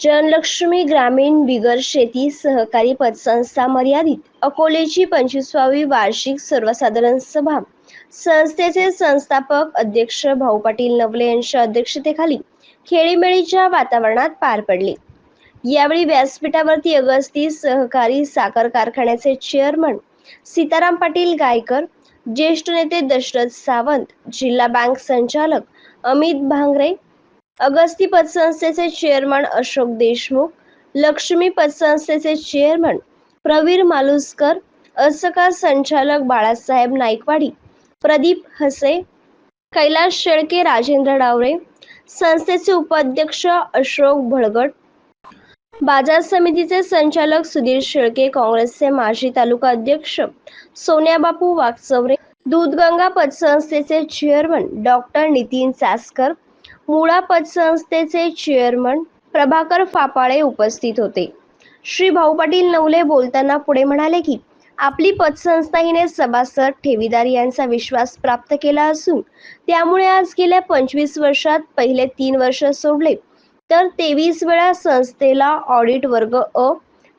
जनलक्ष्मी ग्रामीण बिगर शेती सहकारी पतसंस्था मर्यादित. अकोलेची पंचवीसवावी वार्षिक सर्वसाधारण सभा. संस्थेचे संस्थापक अध्यक्ष भाऊ पाटील नवले यांच्या अध्यक्षतेखाली खेळीमेळीच्या वातावरणात पार पडली. यावेळी व्यासपीठावरती अगस्ती सहकारी साखर कारखान्याचे चेअरमन सीताराम पाटील गायकर ज्येष्ठ नेते दशरथ सावंत जिल्हा बँक संचालक अमित भांगरे अगस्ती पतसंस्थेचे चेअरमन अशोक देशमुख लक्ष्मी पतसंस्थेचे चेअरमन प्रवीर मालुसकर असका संचालक बाळासाहेब नाईकवाडी प्रदीप हसे कैलास शेळके राजेंद्र डावरे संस्थेचे उपाध्यक्ष अशोक भळगट बाजार समितीचे संचालक सुधीर शेळके काँग्रेसचे माजी तालुका अध्यक्ष सोन्याबापू वागचौरे दूधगंगा पतसंस्थेचे चेअरमन डॉक्टर नितीन चासकर मुळा पतसंस्थेचे चेअरमन प्रभाकर फापाळे उपस्थित होते. श्री भाऊ पाटील नवले बोलताना पुढे म्हणाले की आपली पतसंस्था हिने सभासद ठेवीदार यांचा विश्वास प्राप्त केला असून त्यामुळे आज गेल्या पंचवीस वर्षात पहिले तीन वर्ष सोडले. तर तेवीस वेळा संस्थेला ऑडिट वर्ग अ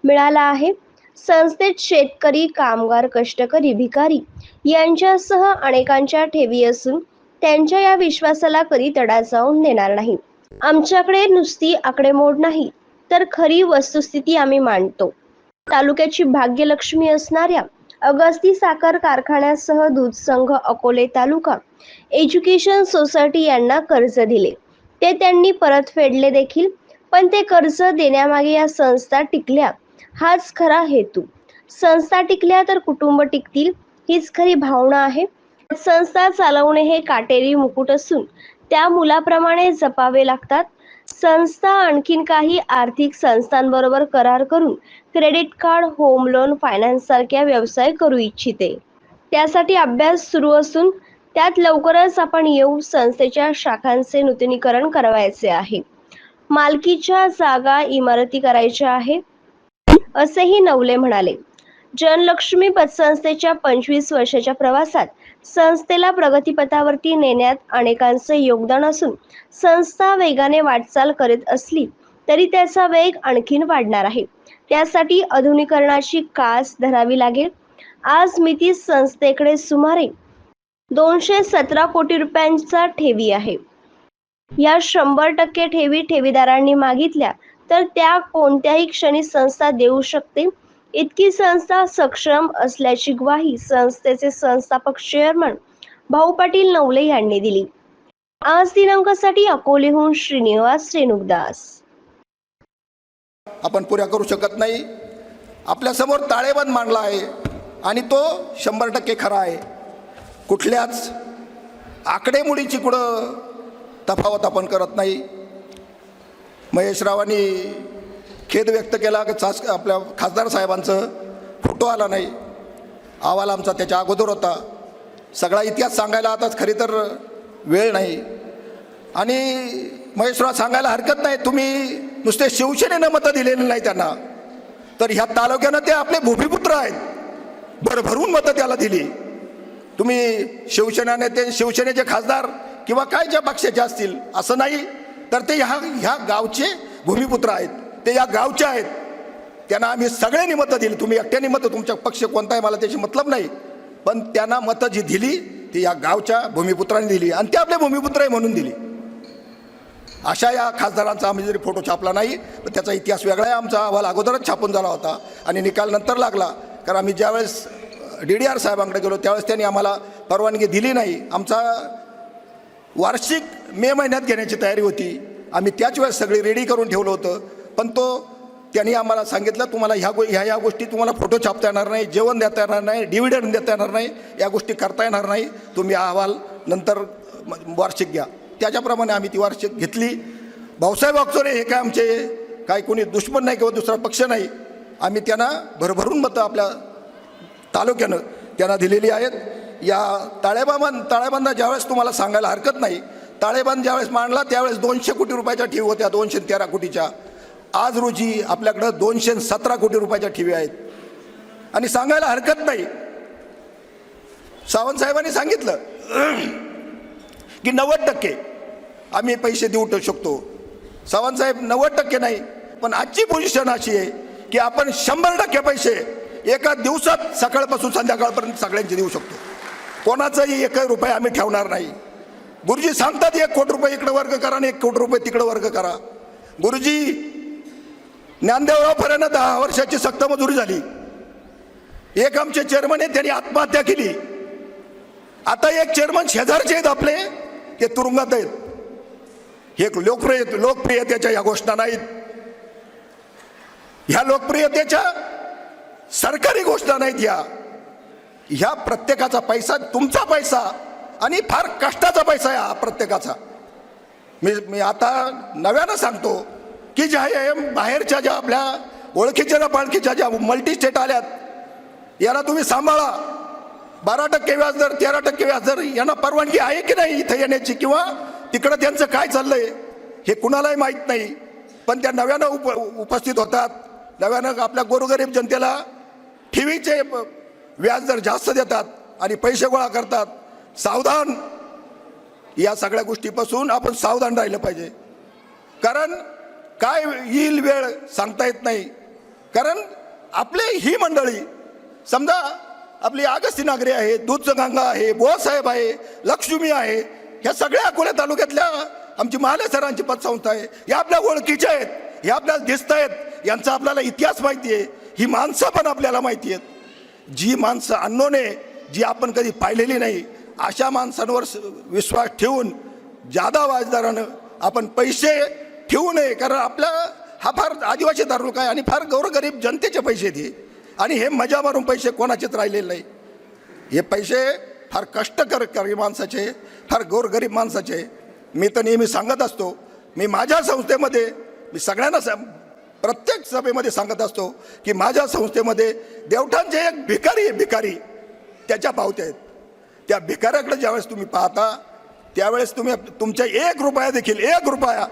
मिळाला आहे. संस्थेत शेतकरी कामगार कष्टकरी भिकारी यांच्यासह अनेकांच्या ठेवी असून त्यांच्या या विश्वासाला कधी तडा जाऊन देणार नाही. आमच्याकडे नुसती आकडेमोड नाही तर खरी वस्तुस्थिती आम्ही मांडतो. तालुक्याची भाग्यलक्ष्मी असणाऱ्या अगस्ती साखर कारखान्यासह दूध संघ अकोले तालुका एज्युकेशन सोसायटी यांना कर्ज दिले. ते त्यांनी परत फेडले देखील पण ते कर्ज देण्यामागे या संस्था टिकल्या हाच खरा हेतू. संस्था टिकल्या तर कुटुंब टिकतील हीच खरी भावना आहे. संस्था चालवणे हे काटेरी मुकुट असून त्या मुलाप्रमाणे जपावे लागतात. संस्था आणखीन काही आर्थिक संस्थांबरोबर करार करून credit card home loan finance सारख्या व्यवसाय करू इच्छिते. त्यासाठी अभ्यास सुरू असून त्यात लवकरच आपण येऊ संस्थेच्या शाखांचे नूतनीकरण करावायचे आहे. मालकीच्या जागा इमारती करायच्या आहे असेही नवले म्हणाले. जनलक्ष्मी पतसंस्थेच्या पंचवीस वर्षाच्या प्रवासात संस्थेला प्रगतीपथावरती नेण्यात अनेकांचे योगदान असून संस्था वेगाने वाटचाल करीत असली तरी त्याचा वेग आणखीन वाढणार आहे. त्यासाठी आधुनिकरणाची कास धरावी लागेल. आज मिती संस्थेकडे सुमारे दोनशे सतरा कोटी रुपयांचा ठेवी आहे. या शंभर टक्के ठेवी ठेवीदारांनी मागितल्या तर त्या कोणत्याही क्षणी संस्था देऊ शकते इतकी संस्था सक्षम असल्याची ग्वाही संस्थेचे संस्थापक चेअरमन भाऊ पाटील नवले यांनी दिली. आज दिनांकासाठी अकोलेहून श्रीनिवास रेणुकदास. आपण पुऱ्या करू शकत नाही. आपल्यासमोर ताळेबंद मांडला आहे आणि तो शंभर टक्के खरा आहे. कुठल्याच आकडेमोडीची कुठं तफावत आपण करत नाही. महेश रावांनी खेद व्यक्त केला की चास आपल्या खासदार साहेबांचं फोटो आला नाही. अहवाल आमचा त्याच्या अगोदर होता. सगळा इतिहास सांगायला आताच खरी तर वेळ नाही. आणि महेशराव सांगायला हरकत नाही. तुम्ही नुसते शिवसेनेनं मतं दिलेली नाही त्यांना. तर ह्या तालुक्यानं ते आपले भूमिपुत्र आहेत. भरभरून मतं त्याला दिली. तुम्ही शिवसेना ते शिवसेनेचे खासदार किंवा काय ज्या पक्षाचे असतील असं नाही तर ते ह्या ह्या गावचे भूमिपुत्र आहेत. ते या गावचे आहेत. त्यांना आम्ही सगळ्यांनी मतं दिली. तुम्ही एकट्याने मतं तुमचा पक्ष कोणता आहे मला त्याची मतलब नाही. पण त्यांना मतं जी दिली ती या गावच्या भूमिपुत्रांनी दिली. आणि ते आपले भूमिपुत्र आहे म्हणून दिली. अशा या खासदारांचा आम्ही जरी फोटो छापला नाही पण त्याचा इतिहास वेगळा आहे. आमचा अहवाल अगोदरच छापून झाला होता आणि निकाल नंतर लागला. कारण आम्ही ज्यावेळेस डी डी आर साहेबांकडे गेलो त्यावेळेस त्यांनी आम्हाला परवानगी दिली नाही. आमचा वार्षिक मे महिन्यात घेण्याची तयारी होती. आम्ही त्याच वेळेस सगळी रेडी करून ठेवलं होतं. पण तो त्यांनी आम्हाला सांगितलं तुम्हाला ह्या गो ह्या या गोष्टी तुम्हाला फोटो छापता येणार नाही जेवण देता येणार नाही डिव्हिडंड देता येणार नाही या गोष्टी करता येणार नाही. तुम्ही हा अहवाल नंतर वार्षिक घ्या. त्याच्याप्रमाणे आम्ही ती वार्षिक घेतली. भाऊसाहेब अक्षरे हे काय आमचे काय कोणी दुश्मन नाही किंवा दुसरा पक्ष नाही. आम्ही त्यांना भरभरून मतं आपल्या तालुक्यानं त्यांना दिलेली आहेत. या ताळेबाबां ताळेबंद ज्यावेळेस तुम्हाला सांगायला हरकत नाही ताळेबंद ज्यावेळेस मांडला त्यावेळेस दोनशे कोटी रुपयाच्या ठेवी होत्या दोनशे तेरा कोटीच्या. आज रोजी आपल्याकडं दोनशे सतरा कोटी रुपयाच्या ठेवी आहेत. आणि सांगायला हरकत नाही. सावंत साहेबांनी सांगितलं की नव्वद टक्के आम्ही पैसे देऊ शकतो. सावंत साहेब नव्वद टक्के नाही पण आजची पोझिशन अशी आहे की आपण शंभर टक्के पैसे एका दिवसात सकाळपासून संध्याकाळपर्यंत सगळ्यांचे देऊ शकतो. कोणाचाही एकही रुपये आम्ही ठेवणार नाही. गुरुजी सांगतात एक कोटी रुपये इकडे वर्ग करा आणि एक कोटी रुपये तिकडे वर्ग करा. गुरुजी ज्ञानदेवरावपर्यंत दहा वर्षाची सक्त मजुरी झाली. एक आमचे चेअरमन आहेत त्यांनी आत्महत्या केली. आता एक चेअरमन शेजारचे आहेत आपले ते तुरुंगात आहेत. हे लोकप्रिय लोकप्रियतेच्या या घोषणा नाहीत. ह्या लोकप्रियतेच्या सरकारी घोषणा नाहीत ह्या. ह्या प्रत्येकाचा पैसा तुमचा पैसा आणि फार कष्टाचा पैसा आहे हा प्रत्येकाचा. मी मी आता नव्यानं सांगतो की ज्या एम बाहेरच्या ज्या आपल्या ओळखीच्या ना पाळखीच्या ज्या मल्टी स्टेट आल्यात याला तुम्ही सांभाळा. बारा टक्के व्याजदर तेरा टक्के व्याजदर यांना परवानगी आहे की नाही इथं येण्याची? किंवा तिकडं त्यांचं काय चाललंय हे कुणालाही माहीत नाही. पण त्या नव्यानं उप उपस्थित होतात. नव्यानं आपल्या गोरगरीब जनतेला ठेवीचे व्याजदर जास्त देतात आणि पैसे गोळा करतात. सावधान या सगळ्या गोष्टीपासून आपण सावधान राहिलं पाहिजे. कारण काय येईल वेळ सांगता येत नाही. कारण आपले ही मंडळी समजा आपली आगस्ती नागरे आहे दूधगंगा आहे बोसाहेब आहे लक्ष्मी आहे ह्या सगळ्या अकोल्या तालुक्यातल्या आमची महाले सरांची पतसंस्था आहे. या आपल्या ओळखीच्या आहेत हे आपल्याला दिसत आहेत यांचा आपल्याला इतिहास माहिती आहे ही माणसं पण आपल्याला माहिती आहेत. जी माणसं अन्नोने जी आपण कधी पाहिलेली नाही अशा माणसांवर विश्वास ठेवून जादा व्याजदारानं आपण पैसे ठेवू नये कारण आपला हा फार आदिवासी तालुका आहे आणि फार गौरगरीब जनतेचे पैसे दे आणि हे मजा मारून पैसे कोणाचेच राहिलेले नाही. हे पैसे फार कष्टकर करी माणसाचे फार गोरगरीब माणसाचे. मी तर नेहमी सांगत असतो मी माझ्या संस्थेमध्ये मी सगळ्यांना सा प्रत्येक सभेमध्ये सांगत असतो की माझ्या संस्थेमध्ये देवठांचे एक भिकारी आहे भिकारी. त्याच्या पावत्या आहेत. त्या भिकाऱ्याकडे ज्यावेळेस तुम्ही पाहता त्यावेळेस तुम्ही तुमच्या एक रुपया देखील एक रुपया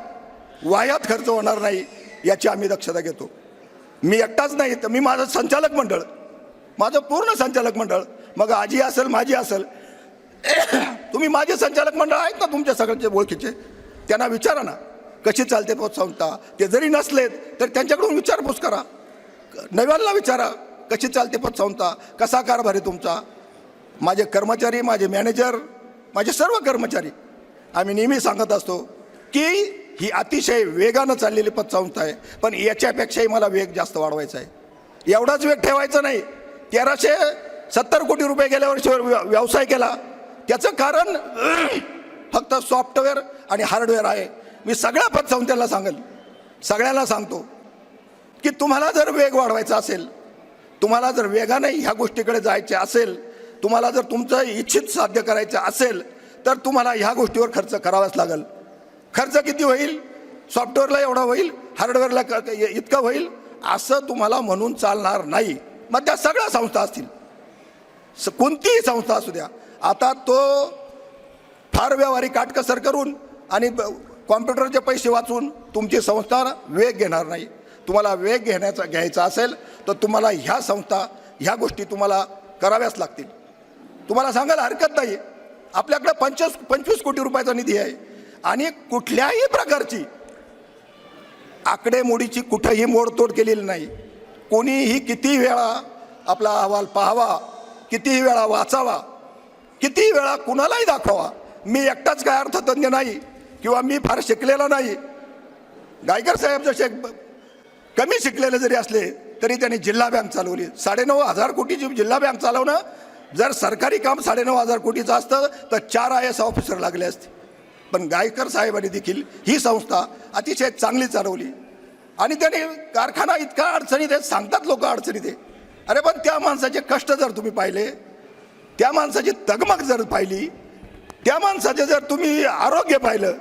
वायात खर्च होणार नाही याची आम्ही दक्षता घेतो. मी एकटाच नाही तर मी माझं संचालक मंडळ माझं पूर्ण संचालक मंडळ मग आजी असेल माझी असेल तुम्ही माझे संचालक मंडळ आहेत ना तुमच्या सगळ्यांचे ओळखीचे? त्यांना विचारा ना कशी चालते संस्था? ते जरी नसलेत तर त्यांच्याकडून विचारपूस करा. नव्याला विचारा कशी चालते पतसंस्था कसा कारभार आहे तुमचा? माझे कर्मचारी माझे मॅनेजर माझे सर्व कर्मचारी आम्ही नेहमी सांगत असतो की ही अतिशय वेगानं चाललेली पतसंस्था आहे. पण याच्यापेक्षाही मला वेग जास्त वाढवायचा आहे. एवढाच वेग ठेवायचा नाही. तेराशे सत्तर कोटी रुपये गेल्या वर्षी व्य- व्यवसाय केला. त्याचं कारण फक्त सॉफ्टवेअर आणि हार्डवेअर आहे. मी सगळ्या पतसंस्थेला सांगेल. सगळ्याला सांगतो की तुम्हाला जर वेग वाढवायचा असेल तुम्हाला जर वेगाने ह्या गोष्टीकडे जायचे असेल तुम्हाला जर तुमचं इच्छित साध्य करायचं असेल तर तुम्हाला ह्या गोष्टीवर खर्च करावाच लागेल. खर्च किती होईल? सॉफ्टवेअरला एवढा होईल? हार्डवेअरला क- इतकं होईल? असं तुम्हाला म्हणून चालणार नाही. मग त्या सगळ्या संस्था असतील. स- कोणतीही संस्था असू द्या. आता तो फार व्यवहारिक काटकसर करून आणि कॉम्प्युटरचे पैसे वाचून तुमची संस्था वेग घेणार नाही. तुम्हाला वेग घेण्याचा घ्यायचा असेल तर तुम्हाला ह्या संस्था ह्या गोष्टी तुम्हाला कराव्याच लागतील. तुम्हाला सांगायला हरकत नाही आपल्याकडे पंचवीस पंचवीस कोटी रुपयाचा निधी आहे. आणि कुठल्याही प्रकारची आकडेमोडीची कुठंही मोडतोड केलेली नाही. कोणीही किती वेळा आपला अहवाल पाहावा कितीही वेळा वाचावा किती वेळा कुणालाही दाखवावा मी एकटाच काय अर्थतज्ञ नाही किंवा मी फार शिकलेला नाही. गायकर साहेब जसे कमी शिकलेले जरी असले तरी त्यांनी जिल्हा बँक चालवली. साडेनऊ हजार कोटीची जिल्हा बँक चालवणं जर सरकारी काम साडेनऊ हजार कोटीचं असतं तर चार आय एस ऑफिसर लागले असते. पण गायकर साहेबांनी देखील ही संस्था अतिशय चांगली चालवली आणि त्याने कारखाना इतका अडचणीत आहे सांगतात लोक अडचणीत आहे. अरे पण त्या माणसाचे कष्ट जर तुम्ही पाहिले त्या माणसाची तगमग जर पाहिली त्या माणसाचे जर तुम्ही आरोग्य पाहिलं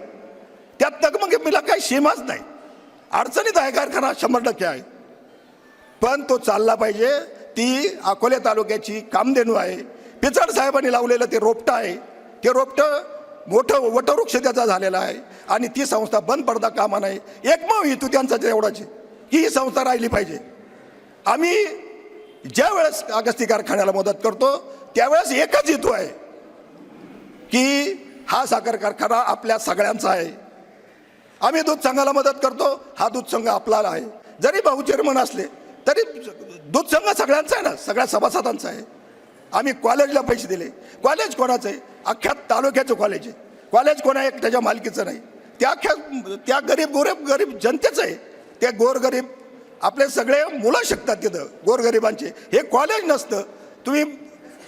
त्या तगमगीला काही सीमाच नाही. अडचणीत आहे कारखाना शंभर टक्के आहे. पण तो चालला पाहिजे ती अकोले तालुक्याची कामधेनू आहे. पिचड साहेबांनी लावलेलं ते रोपटं आहे. ते रोपटं मोठं वटवृक्ष त्याचा झालेला आहे. आणि ती संस्था बंद पडता कामा नाही एकमेव हेतू त्यांचा एवढाची की ही संस्था राहिली पाहिजे. आम्ही ज्या वेळेस अगस्ती कारखान्याला मदत करतो त्यावेळेस एकच हेतू आहे की हा साखर कारखाना आपल्या सगळ्यांचा आहे. आम्ही दूध संघाला मदत करतो हा दूध संघ आपला आहे. जरी भाऊ चेअरमन असले तरी दूध संघ सगळ्यांचा आहे ना सगळ्या सभासदांचा आहे. आम्ही कॉलेजला पैसे दिले. कॉलेज कोणाचं आहे? अख्ख्या तालुक्याचं कॉलेज आहे. कॉलेज कोणा एक त्याच्या मालकीचं नाही. त्या अख्ख्या त्या गरीब गोरीब गरीब जनतेचं आहे. ते गोरगरीब आपले सगळे मुलं शकतात तिथं गोरगरिबांचे. हे कॉलेज नसतं. तुम्ही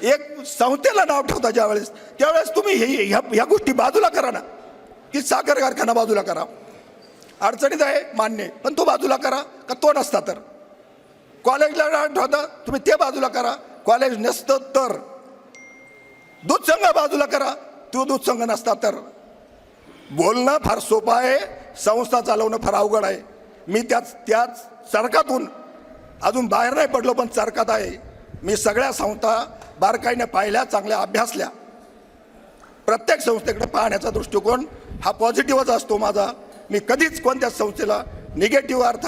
एक संस्थेला नाव ठेवता ज्यावेळेस त्यावेळेस तुम्ही हे ह्या ह्या गोष्टी बाजूला करा ना. की साखर कारखाना बाजूला करा. अडचणीत आहे मान्य पण तो बाजूला करा का तो नसता तर. कॉलेजला नाव ठेवता तुम्ही ते बाजूला करा. कॉलेज नसतं तर. दूध संघ बाजूला करा तो दूध संघ नसता तर. बोलणं फार सोपं आहे संस्था चालवणं फार अवघड आहे. मी त्याच त्याच चरकातून अजून बाहेर नाही पडलो पण चरकात आहे. मी सगळ्या संस्था बारकाईने पाहिल्या चांगल्या अभ्यासल्या. प्रत्येक संस्थेकडे पाहण्याचा दृष्टिकोन हा पॉझिटिव्हच असतो माझा. मी कधीच कोणत्याच संस्थेला निगेटिव्ह अर्थ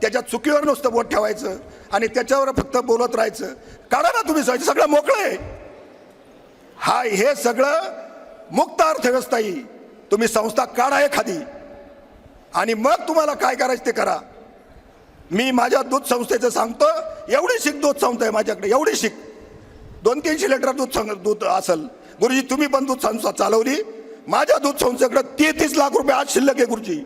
त्याच्या चुकीवर नुसतं बोट ठेवायचं. आणि त्याच्यावर फक्त बोलत राहायचं. काढा ना तुम्ही सगळं सगळं मोकळं. आहे हा हे सगळं मुक्त अर्थव्यवस्था ही तुम्ही संस्था काढा एखादी. आणि मग तुम्हाला काय करायचं ते करा. मी माझ्या दूध संस्थेचं सांगतो एवढी शिक दूध संस्था आहे माझ्याकडे एवढी शिक. दोन तीनशे लिटर दूध संघ दूध असेल. गुरुजी तुम्ही पण दूध संस्था चालवली. माझ्या दूध संस्थेकडे तेहतीस लाख रुपये आज शिल्लक आहे गुरुजी.